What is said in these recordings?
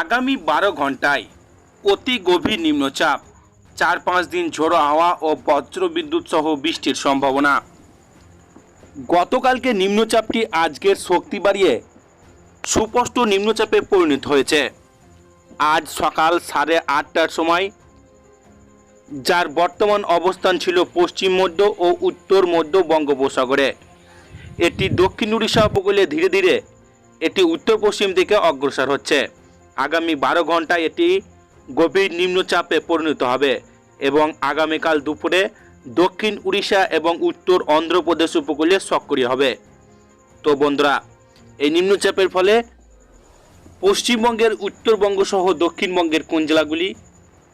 আগামী বারো ঘন্টায় অতি গভীর নিম্নচাপ, চার পাঁচ দিন ঝোড়ো হাওয়া ও বজ্র বিদ্যুৎ সহ বৃষ্টির সম্ভাবনা। গতকালকে নিম্নচাপটি আজকের শক্তি বাড়িয়ে সুস্পষ্ট নিম্নচাপে পরিণত হয়েছে। আজ সকাল সাড়ে আটটার সময় যার বর্তমান অবস্থান ছিল পশ্চিম মধ্য ও উত্তর মধ্য বঙ্গোপসাগরে। এটি দক্ষিণ উড়িষ্যা উপকূলে ধীরে ধীরে, এটি উত্তর পশ্চিম দিকে অগ্রসর হচ্ছে। আগামী বারো ঘন্টায় এটি গভীর নিম্নচাপে পরিণত হবে এবং আগামীকাল দুপুরে দক্ষিণ উড়িষ্যা এবং উত্তর অন্ধ্রপ্রদেশ উপকূলে সক্রিয় হবে। তো বন্ধুরা, এই নিম্নচাপের ফলে পশ্চিমবঙ্গের উত্তরবঙ্গ সহ দক্ষিণবঙ্গের কোন জেলাগুলি?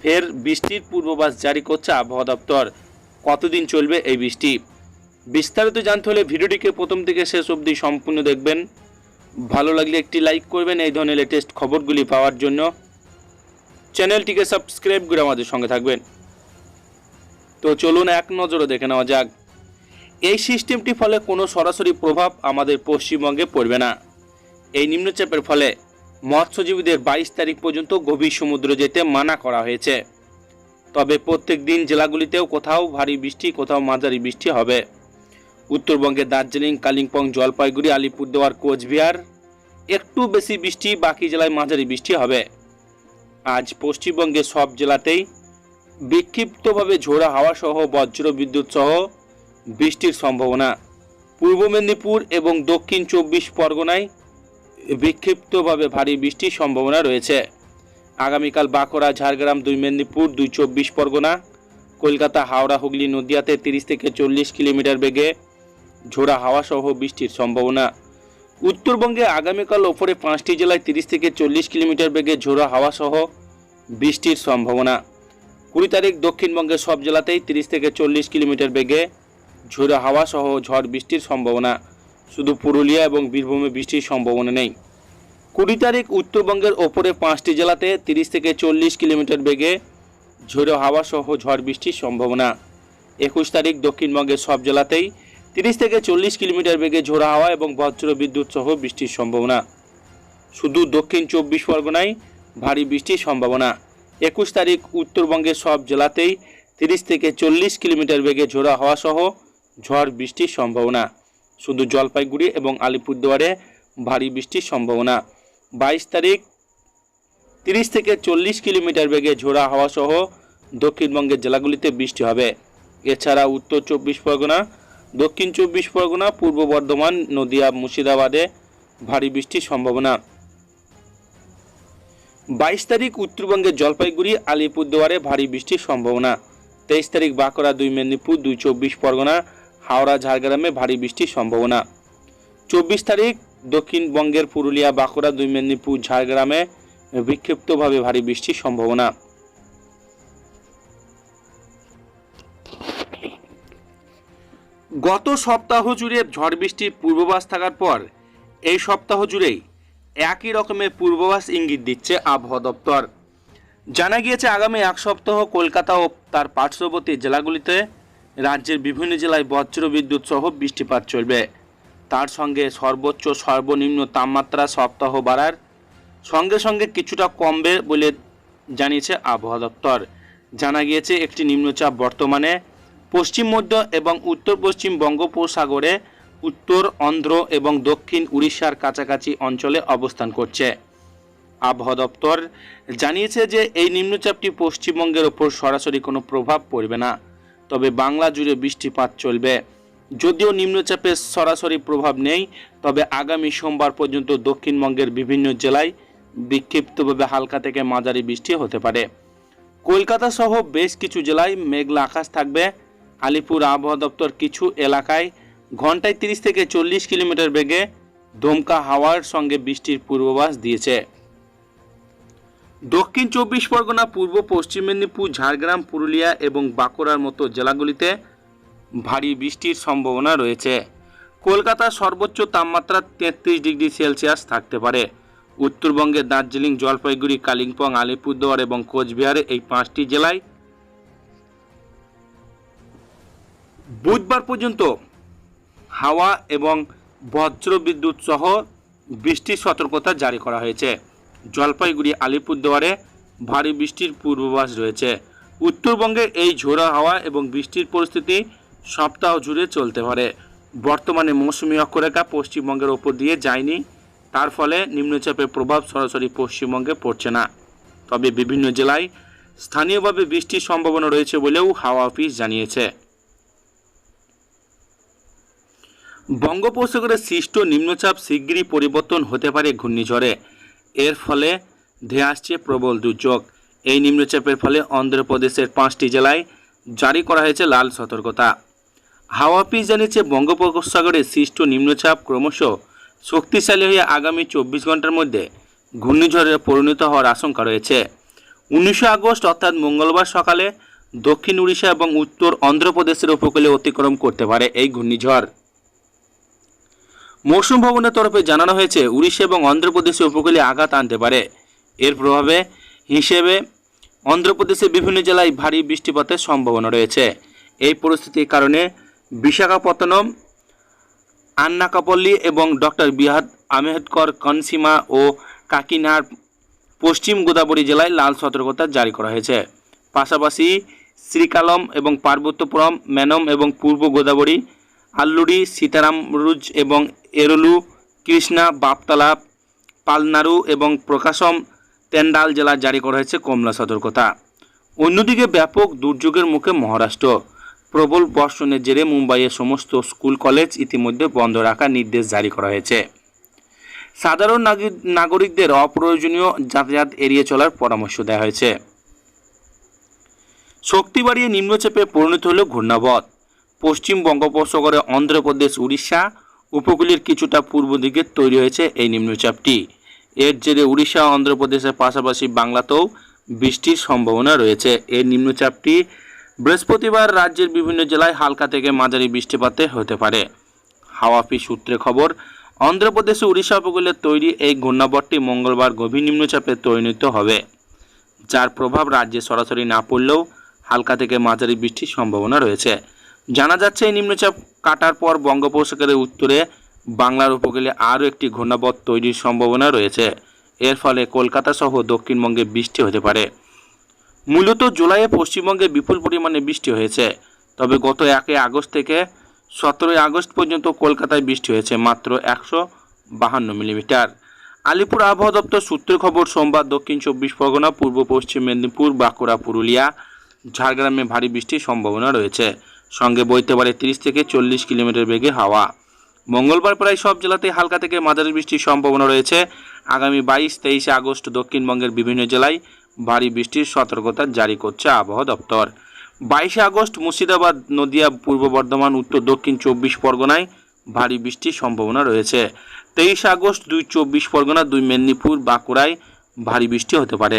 ফের বৃষ্টির পূর্বাভাস জারি করছে আবহাওয়া দপ্তর। কতদিন চলবে এই বৃষ্টি? বিস্তারিত জানতে হলে ভিডিওটিকে প্রথম থেকে শেষ অবধি সম্পূর্ণ দেখবেন। ভালো লাগলে একটি লাইক করবেন এই ধরনের লেটেস্ট খবরগুলি পাওয়ার জন্য। চ্যানেলটিকে সাবস্ক্রাইব করে আমাদের সঙ্গে থাকবেন। তো চলুন এক নজরে দেখে নেওয়া যাক। এই সিস্টেমটির ফলে কোনো সরাসরি প্রভাব আমাদের পশ্চিমবঙ্গে পড়বে না। এই নিম্নচাপের ফলে মৎস্যজীবীদের বাইশ তারিখ পর্যন্ত গভীর সমুদ্র যেতে মানা করা হয়েছে। তবে প্রত্যেক দিন জেলাগুলিতেও কোথাও ভারী বৃষ্টি, কোথাও মাঝারি বৃষ্টি হবে। উত্তরবঙ্গে দার্জিলিং, কালিম্পং, জলপাইগুড়ি, আলিপুরদুয়ার, কোচবিহার। একটু বেশি বৃষ্টি, বাকি জেলায় মাঝারি বৃষ্টি হবে। আজ পশ্চিমবঙ্গের সব জেলাতেই বিক্ষিপ্তভাবে ঝোড়া হাওয়া সহ বজ্র বিদ্যুৎ সহ বৃষ্টির সম্ভাবনা। পূর্ব মেদিনীপুর এবং দক্ষিণ চব্বিশ পরগনায় বিক্ষিপ্তভাবে ভারী বৃষ্টির সম্ভাবনা রয়েছে। আগামীকাল বাঁকুড়া, ঝাড়গ্রাম, দুই মেদিনীপুর, দুই চব্বিশ পরগনা, কলকাতা, হাওড়া, হুগলি, নদিয়াতে তিরিশ থেকে চল্লিশ কিলোমিটার বেগে ঝোড়া হাওয়া সহ বৃষ্টির সম্ভাবনা। উত্তরবঙ্গে আগামীকাল ওপরে পাঁচটি জেলায় তিরিশ থেকে চল্লিশ কিলোমিটার বেগে ঝোড়ো হাওয়া সহ বৃষ্টির সম্ভাবনা। কুড়ি তারিখ দক্ষিণবঙ্গের সব জেলাতেই তিরিশ থেকে চল্লিশ কিলোমিটার বেগে ঝোড়ো হাওয়া সহ ঝড় বৃষ্টির সম্ভাবনা। শুধু পুরুলিয়া এবং বীরভূমে বৃষ্টির সম্ভাবনা নেই। কুড়ি তারিখ উত্তরবঙ্গের ওপরে পাঁচটি জেলাতে তিরিশ থেকে চল্লিশ কিলোমিটার বেগে ঝোড়ো হাওয়া সহ ঝড় বৃষ্টির সম্ভাবনা। একুশ তারিখ দক্ষিণবঙ্গের সব জেলাতেই তিরিশ থেকে চল্লিশ কিলোমিটার বেগে ঝোড়ো হাওয়া এবং বজ্র বিদ্যুৎ সহ বৃষ্টির সম্ভাবনা। শুধু দক্ষিণ চব্বিশ পরগনায় ভারী বৃষ্টির সম্ভাবনা। একুশ তারিখ উত্তরবঙ্গের সব জেলাতেই তিরিশ থেকে চল্লিশ কিলোমিটার বেগে ঝোড়ো হাওয়া সহ ঝড় বৃষ্টির সম্ভাবনা। শুধু জলপাইগুড়ি এবং আলিপুরদুয়ারে ভারী বৃষ্টির সম্ভাবনা। বাইশ তারিখ তিরিশ থেকে চল্লিশ কিলোমিটার বেগে ঝোড়া হাওয়া সহ দক্ষিণবঙ্গের জেলাগুলিতে বৃষ্টি হবে। এছাড়া উত্তর চব্বিশ পরগনা দক্ষিণ চব্বিশ পরগনা, পূর্ব বর্ধমান, নদিয়া, মুর্শিদাবাদে ভারী বৃষ্টির সম্ভাবনা। বাইশ তারিখ উত্তরবঙ্গের জলপাইগুড়ি, আলিপুরদুয়ারে ভারী বৃষ্টির সম্ভাবনা। তেইশ তারিখ বাঁকুড়া, দুই মেদিনীপুর, দুই চব্বিশ পরগনা, হাওড়া, ঝাড়গ্রামে ভারী বৃষ্টির সম্ভাবনা। চব্বিশ তারিখ দক্ষিণবঙ্গের পুরুলিয়া, বাঁকুড়া, দুই মেদিনীপুর, ঝাড়গ্রামে বিক্ষিপ্তভাবে ভারী বৃষ্টির সম্ভাবনা। গত সপ্তাহ জুড়ে ঝড় বৃষ্টির পূর্বাভাস থাকার পর এই সপ্তাহ জুড়েই একই রকমের পূর্বাভাস ইঙ্গিত দিচ্ছে আবহাওয়া দপ্তর। জানা গিয়েছে, আগামী এক সপ্তাহ কলকাতা ও তার পার্শ্ববর্তী জেলাগুলিতে রাজ্যের বিভিন্ন জেলায় বজ্র বিদ্যুৎ সহ বৃষ্টিপাত চলবে। তার সঙ্গে সর্বোচ্চ সর্বনিম্ন তাপমাত্রা সপ্তাহ বাড়ার সঙ্গে সঙ্গে কিছুটা কমবে বলে জানিয়েছে আবহাওয়া দপ্তর। জানা গিয়েছে, একটি নিম্নচাপ বর্তমানে পশ্চিম মধ্য এবং উত্তর পশ্চিম বঙ্গোপসাগরে উত্তর, অন্ধ্র এবং দক্ষিণ উড়িষ্যার কাছাকাছি অঞ্চলে অবস্থান করছে। আবহাওয়া দপ্তর জানিয়েছে যে এই নিম্নচাপটি পশ্চিমবঙ্গের ওপর সরাসরি কোনো প্রভাব পড়বে না। তবে বাংলা জুড়ে বৃষ্টিপাত চলবে। যদিও নিম্নচাপের সরাসরি প্রভাব নেই, তবে আগামী সোমবার পর্যন্ত দক্ষিণবঙ্গের বিভিন্ন জেলায় বিক্ষিপ্তভাবে হালকা থেকে মাঝারি বৃষ্টি হতে পারে। কলকাতা সহ বেশ কিছু জেলায় মেঘলা আকাশ থাকবে। আলিপুর আবহাওয়া দপ্তর কিছু এলাকায় ঘন্টায় তিরিশ থেকে চল্লিশ কিলোমিটার বেগে দমকা হাওয়ার সঙ্গে বৃষ্টির পূর্বাভাস দিয়েছে। দক্ষিণ চব্বিশ পরগনা, পূর্ব পশ্চিম মেদিনীপুর, ঝাড়গ্রাম, পুরুলিয়া এবং বাঁকুড়ার মতো জেলাগুলিতে ভারী বৃষ্টির সম্ভাবনা রয়েছে। কলকাতার সর্বোচ্চ তাপমাত্রা তেত্রিশ ডিগ্রি সেলসিয়াস থাকতে পারে। উত্তরবঙ্গের দার্জিলিং, জলপাইগুড়ি, কালিম্পং, আলিপুরদুয়ার এবং কোচবিহারে এই পাঁচটি জেলায় বুধবার পর্যন্ত হাওয়া এবং বজ্র বিদ্যুৎ সহ বৃষ্টির সতর্কতা জারি করা হয়েছে। জলপাইগুড়ি, আলিপুরদুয়ারে ভারী বৃষ্টির পূর্বাভাস রয়েছে। উত্তরবঙ্গে এই ঝোড়ো হাওয়া এবং বৃষ্টির পরিস্থিতি সপ্তাহ জুড়ে চলতে পারে। বর্তমানে মৌসুমী অক্ষরেখা পশ্চিমবঙ্গের ওপর দিয়ে যায়নি। তার ফলে নিম্নচাপের প্রভাব সরাসরি পশ্চিমবঙ্গে পড়ছে না। তবে বিভিন্ন জেলায় স্থানীয়ভাবে বৃষ্টির সম্ভাবনা রয়েছে বলেও হাওয়া অফিস জানিয়েছে। বঙ্গোপসাগরে সৃষ্ট নিম্নচাপ শিগগিরই পরিবর্তন হতে পারে ঘূর্ণিঝড়ে। এর ফলে ধেয়ে আসছে প্রবল দুর্যোগ। এই নিম্নচাপের ফলে অন্ধ্রপ্রদেশের পাঁচটি জেলায় জারি করা হয়েছে লাল সতর্কতা। হাওয়া অফিস জানিয়েছে, বঙ্গোপসাগরে সৃষ্ট নিম্নচাপ ক্রমশ শক্তিশালী হয়ে আগামী চব্বিশ ঘণ্টার মধ্যে ঘূর্ণিঝড়ে পরিণত হওয়ার আশঙ্কা রয়েছে। উনিশে আগস্ট, অর্থাৎ মঙ্গলবার সকালে দক্ষিণ উড়িষ্যা এবং উত্তর অন্ধ্রপ্রদেশের উপকূলে অতিক্রম করতে পারে এই ঘূর্ণিঝড়। মৌসুম ভবনের তরফে জানানো হয়েছে, উড়িষ্যা এবং অন্ধ্রপ্রদেশের উপকূলে আঘাত আনতে পারে। এর প্রভাবে হিসেবে অন্ধ্রপ্রদেশের বিভিন্ন জেলায় ভারী বৃষ্টিপাতের সম্ভাবনা রয়েছে। এই পরিস্থিতির কারণে বিশাখাপত্তনম, আন্নাকাপল্লী এবং ডক্টর বিহাদ আম্বেদকর, কনসিমা ও কাকিনার পশ্চিম গোদাবরী জেলায় লাল সতর্কতা জারি করা হয়েছে। পাশাপাশি শ্রীকালম এবং পার্বত্যপুরম, মেনম এবং পূর্ব গোদাবরী আল্লুরি সীতারামরুজ এবং এরলু, কৃষ্ণা, বাপতলা পালনাড়ু এবং প্রকাশম তেন্ডাল জেলা জারি করা হয়েছে কমলা সতর্কতা। অন্যদিকে ব্যাপক দুর্যোগের মুখে মহারাষ্ট্র। প্রবল বর্ষণের জেরে মুম্বাইয়ের সমস্ত স্কুল, কলেজ ইতিমধ্যে বন্ধ রাখার নির্দেশ জারি করা হয়েছে। সাধারণ নাগরি- নাগরিকদের অপ্রয়োজনীয় যাতায়াত এড়িয়ে চলার পরামর্শ দেওয়া হয়েছে। শক্তি বাড়িয়ে নিম্নচাপে পরিণত হল ঘূর্ণাবধ পশ্চিম বঙ্গোপসাগরে অন্ধ্রপ্রদেশ, উড়িষ্যা উপকূলের কিছুটা পূর্ব দিকে তৈরি হয়েছে এই নিম্নচাপটি। এর জেরে উড়িষ্যা অন্ধ্রপ্রদেশের পাশাপাশি বাংলাতেও বৃষ্টির সম্ভাবনা রয়েছে। এই নিম্নচাপটি বৃহস্পতিবার রাজ্যের বিভিন্ন জেলায় হালকা থেকে মাঝারি বৃষ্টিপাতে হতে পারে। হাওয়া অফিস সূত্রে খবর, অন্ধ্রপ্রদেশ উড়িষ্যা উপকূলে তৈরি এই ঘূর্ণাবর্তটি মঙ্গলবার গভীর নিম্নচাপে তৈরিত হবে, যার প্রভাব রাজ্যে সরাসরি না পড়লেও হালকা থেকে মাঝারি বৃষ্টির সম্ভাবনা রয়েছে। জানা যাচ্ছে, এই নিম্নচাপ কাটার পর বঙ্গোপসাগরের উত্তরে বাংলার উপকূলে আরও একটি ঘূর্ণাবর্ত তৈরির সম্ভাবনা রয়েছে। এর ফলে কলকাতা সহ দক্ষিণবঙ্গে বৃষ্টি হতে পারে। মূলত জুলাইয়ে পশ্চিমবঙ্গে বিপুল পরিমাণে বৃষ্টি হয়েছে। তবে গত একে আগস্ট থেকে সতেরোই আগস্ট পর্যন্ত কলকাতায় বৃষ্টি হয়েছে মাত্র একশো বাহান্ন মিলিমিটার। আলিপুর আবহাওয়া দপ্তর সূত্রে খবর, সোমবার দক্ষিণ চব্বিশ পরগনা, পূর্ব পশ্চিম মেদিনীপুর, বাঁকুড়া, পুরুলিয়া, ঝাড়গ্রামে ভারী বৃষ্টির সম্ভাবনা রয়েছে। সঙ্গে বইতে পারে তিরিশ থেকে চল্লিশ কিলোমিটার বেগে হাওয়া। মঙ্গলবার প্রায় সব জেলাতেই হালকা থেকে মাঝারি বৃষ্টির সম্ভাবনা রয়েছে। আগামী বাইশ, তেইশে আগস্ট দক্ষিণবঙ্গের বিভিন্ন জেলায় ভারী বৃষ্টির সতর্কতা জারি করছে আবহাওয়া দপ্তর। বাইশে আগস্ট মুর্শিদাবাদ, নদিয়া, পূর্ব বর্ধমান, উত্তর, দক্ষিণ চব্বিশ পরগনায় ভারী বৃষ্টির সম্ভাবনা রয়েছে। তেইশে আগস্ট দুই চব্বিশ পরগনা, দুই মেদিনীপুর, বাঁকুড়ায় ভারী বৃষ্টি হতে পারে।